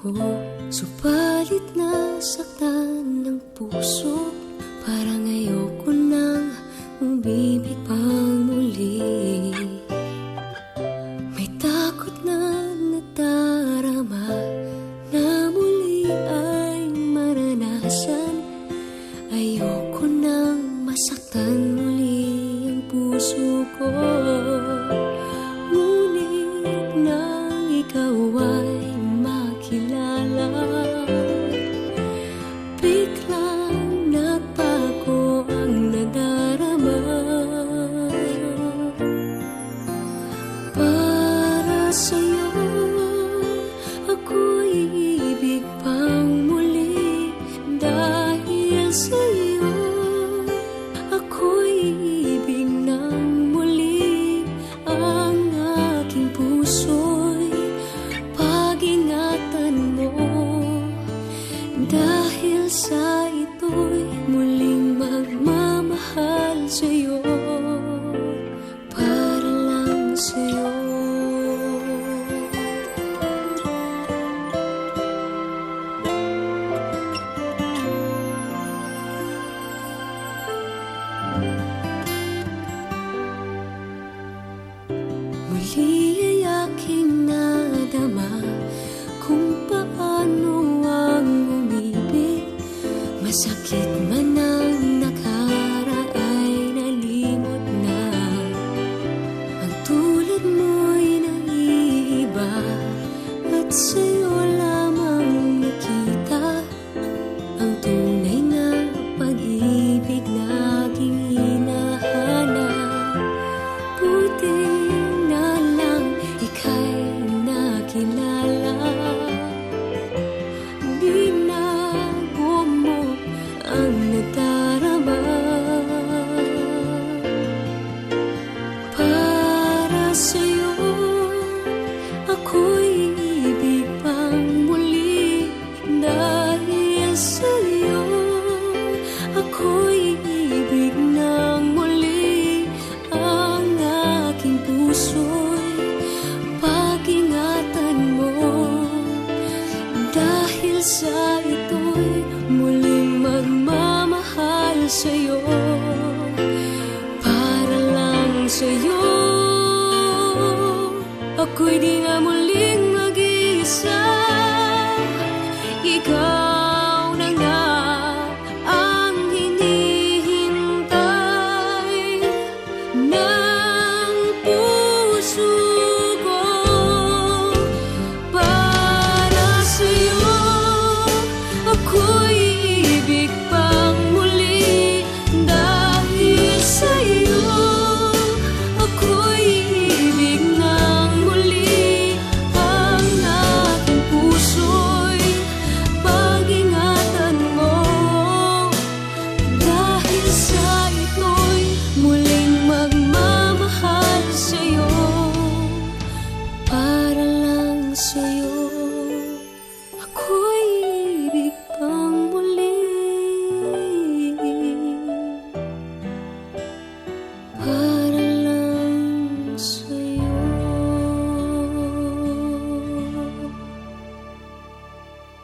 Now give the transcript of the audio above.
ko Subalit nasaktan ng puso. Parang ayoko nang umibig pa muli. May takot na nadarama Na muli ay maranasan. Ayoko nang masaktan muli ang puso. sua you sa'yo. Ako'y iibig ng muli. Ang aking puso'y pag-ingatan mo. Dahil sa ito'y muling magmamahal sa'yo. Para lang sa'yo. Ako'y di Oh.